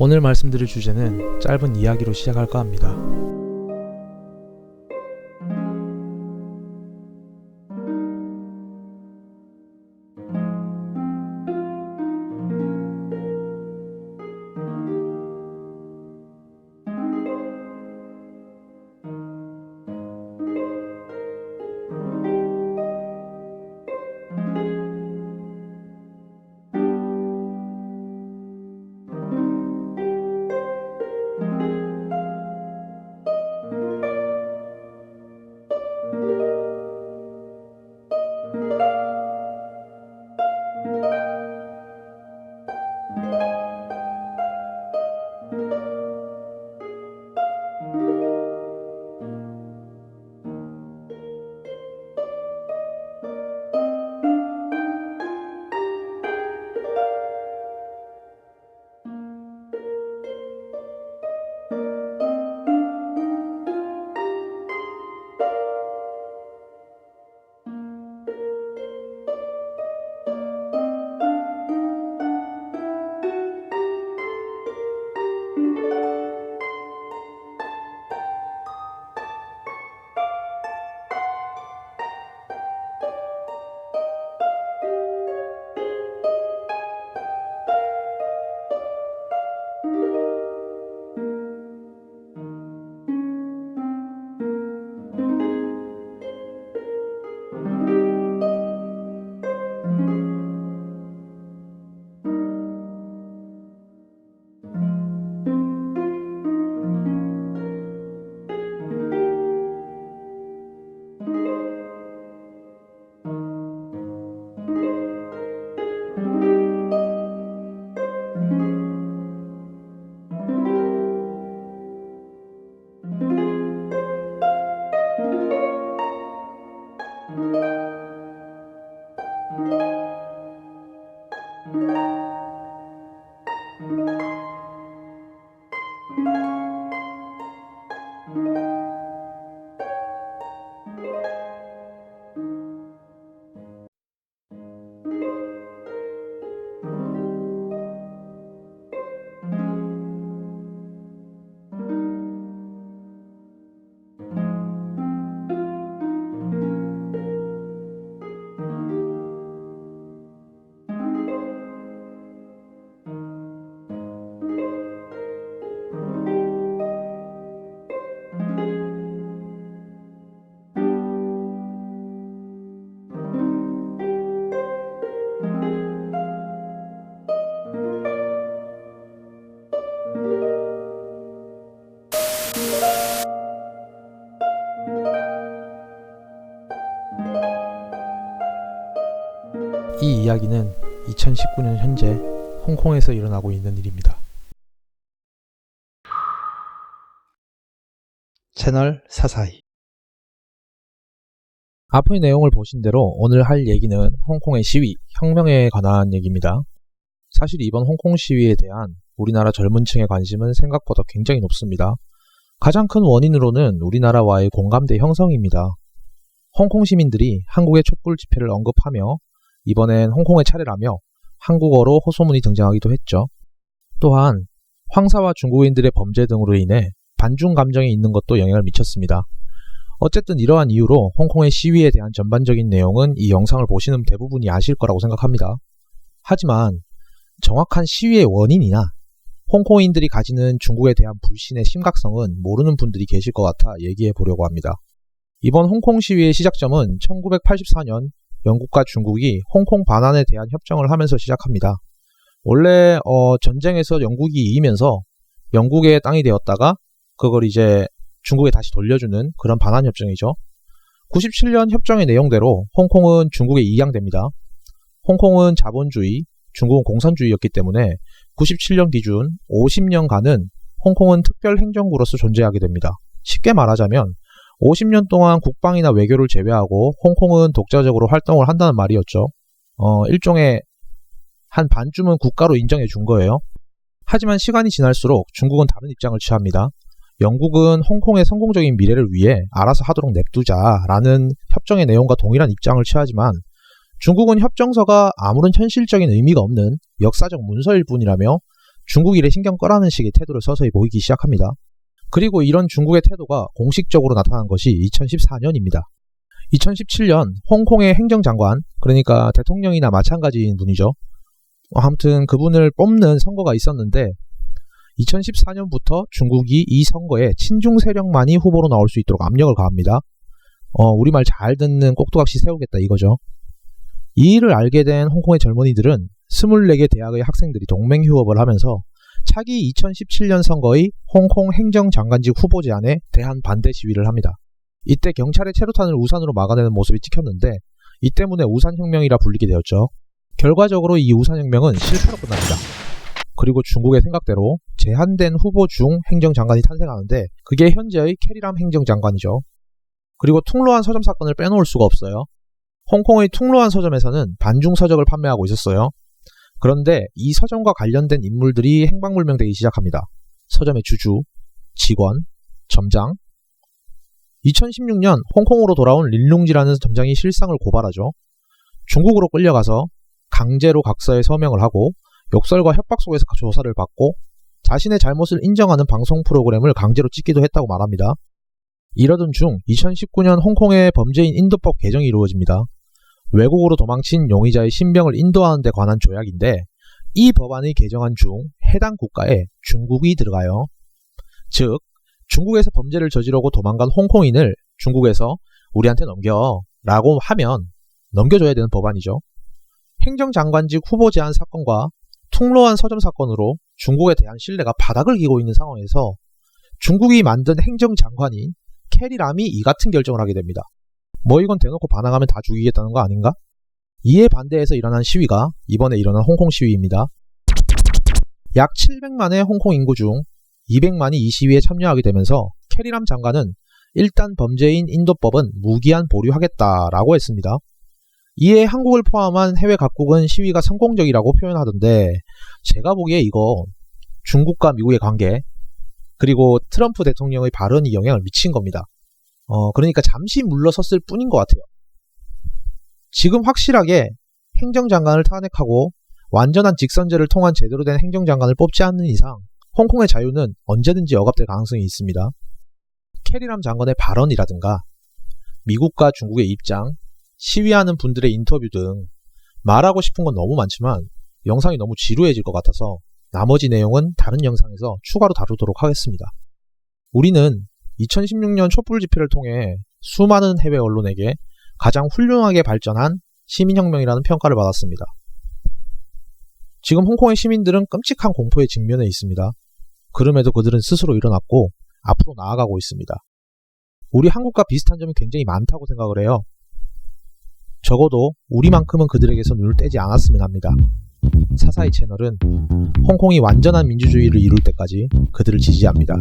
오늘 말씀드릴 주제는 짧은 이야기로 시작할까 합니다. 이 이야기는 2019년 현재 홍콩에서 일어나고 있는 일입니다. 채널 사사이 앞의 내용을 보신 대로 오늘 할 얘기는 홍콩의 시위, 혁명에 관한 얘기입니다. 사실 이번 홍콩 시위에 대한 우리나라 젊은 층의 관심은 생각보다 굉장히 높습니다. 가장 큰 원인으로는 우리나라와의 공감대 형성입니다. 홍콩 시민들이 한국의 촛불 집회를 언급하며 이번엔 홍콩의 차례라며 한국어로 호소문이 등장하기도 했죠. 또한 황사와 중국인들의 범죄 등으로 인해 반중 감정이 있는 것도 영향을 미쳤습니다. 어쨌든 이러한 이유로 홍콩의 시위에 대한 전반적인 내용은 이 영상을 보시는 대부분이 아실 거라고 생각합니다. 하지만 정확한 시위의 원인이나 홍콩인들이 가지는 중국에 대한 불신의 심각성은 모르는 분들이 계실 것 같아 얘기해 보려고 합니다. 이번 홍콩 시위의 시작점은 1984년 영국과 중국이 홍콩 반환에 대한 협정을 하면서 시작합니다. 원래 어, 전쟁에서 영국이 이기면서 영국의 땅이 되었다가 그걸 이제 중국에 다시 돌려주는 그런 반환 협정이죠. 97년 협정의 내용대로 홍콩은 중국에 이양됩니다. 홍콩은 자본주의, 중국은 공산주의였기 때문에 97년 기준 50년간은 홍콩은 특별 행정구로서 존재하게 됩니다. 쉽게 말하자면 50년 동안 국방이나 외교를 제외하고 홍콩은 독자적으로 활동을 한다는 말이었죠. 어, 일종의 한 반쯤은 국가로 인정해 준 거예요. 하지만 시간이 지날수록 중국은 다른 입장을 취합니다. 영국은 홍콩의 성공적인 미래를 위해 알아서 하도록 냅두자라는 협정의 내용과 동일한 입장을 취하지만 중국은 협정서가 아무런 현실적인 의미가 없는 역사적 문서일 뿐이라며 중국 일에 신경 꺼라는 식의 태도를 서서히 보이기 시작합니다. 그리고 이런 중국의 태도가 공식적으로 나타난 것이 2014년입니다. 2017년 홍콩의 행정장관, 그러니까 대통령이나 마찬가지인 분이죠. 아무튼 그분을 뽑는 선거가 있었는데 2014년부터 중국이 이 선거에 친중 세력만이 후보로 나올 수 있도록 압력을 가합니다. 어, 우리말 잘 듣는 꼭두각시 세우겠다 이거죠. 이 일을 알게 된 홍콩의 젊은이들은 24개 대학의 학생들이 동맹 휴업을 하면서 차기 2017년 선거의 홍콩 행정장관직 후보 제안에 대한 반대 시위를 합니다. 이때 경찰의 체류탄을 우산으로 막아내는 모습이 찍혔는데 이 때문에 우산혁명이라 불리게 되었죠. 결과적으로 이 우산혁명은 실패로 끝납니다. 그리고 중국의 생각대로 제한된 후보 중 행정장관이 탄생하는데 그게 현재의 캐리람 행정장관이죠. 그리고 퉁로안 서점 사건을 빼놓을 수가 없어요. 홍콩의 퉁로안 서점에서는 반중 서적을 판매하고 있었어요. 그런데 이 서점과 관련된 인물들이 행방불명되기 시작합니다. 서점의 주주, 직원, 점장. 2016년 홍콩으로 돌아온 린룽지라는 점장이 실상을 고발하죠. 중국으로 끌려가서 강제로 각서에 서명을 하고 욕설과 협박 속에서 조사를 받고 자신의 잘못을 인정하는 방송 프로그램을 강제로 찍기도 했다고 말합니다. 이러던 중 2019년 홍콩의 범죄인 인도법 개정이 이루어집니다. 외국으로 도망친 용의자의 신병을 인도하는 데 관한 조약인데 이 법안이 개정한 중 해당 국가에 중국이 들어가요. 즉 중국에서 범죄를 저지르고 도망간 홍콩인을 중국에서 우리한테 넘겨 라고 하면 넘겨줘야 되는 법안이죠. 행정장관직 후보 제한 사건과 퉁로안 서점 사건으로 중국에 대한 신뢰가 바닥을 기고 있는 상황에서 중국이 만든 행정장관인 캐리람이 이 같은 결정을 하게 됩니다. 뭐 이건 대놓고 반항하면 다 죽이겠다는 거 아닌가? 이에 반대해서 일어난 시위가 이번에 일어난 홍콩 시위입니다. 약 700만의 홍콩 인구 중 200만이 이 시위에 참여하게 되면서 캐리람 장관은 일단 범죄인 인도법은 무기한 보류하겠다라고 했습니다. 이에 한국을 포함한 해외 각국은 시위가 성공적이라고 표현하던데 제가 보기에 이거 중국과 미국의 관계 그리고 트럼프 대통령의 발언이 영향을 미친 겁니다. 어, 그러니까 잠시 물러섰을 뿐인 것 같아요. 지금 확실하게 행정장관을 탄핵하고 완전한 직선제를 통한 제대로 된 행정장관을 뽑지 않는 이상 홍콩의 자유는 언제든지 억압될 가능성이 있습니다. 캐리람 장관의 발언이라든가 미국과 중국의 입장, 시위하는 분들의 인터뷰 등 말하고 싶은 건 너무 많지만 영상이 너무 지루해질 것 같아서 나머지 내용은 다른 영상에서 추가로 다루도록 하겠습니다. 우리는 2016년 촛불 집회를 통해 수많은 해외 언론에게 가장 훌륭하게 발전한 시민혁명이라는 평가를 받았습니다. 지금 홍콩의 시민들은 끔찍한 공포에 직면해 있습니다. 그럼에도 그들은 스스로 일어났고 앞으로 나아가고 있습니다. 우리 한국과 비슷한 점이 굉장히 많다고 생각을 해요. 적어도 우리만큼은 그들에게서 눈을 떼지 않았으면 합니다. 사사이 채널은 홍콩이 완전한 민주주의를 이룰 때까지 그들을 지지합니다.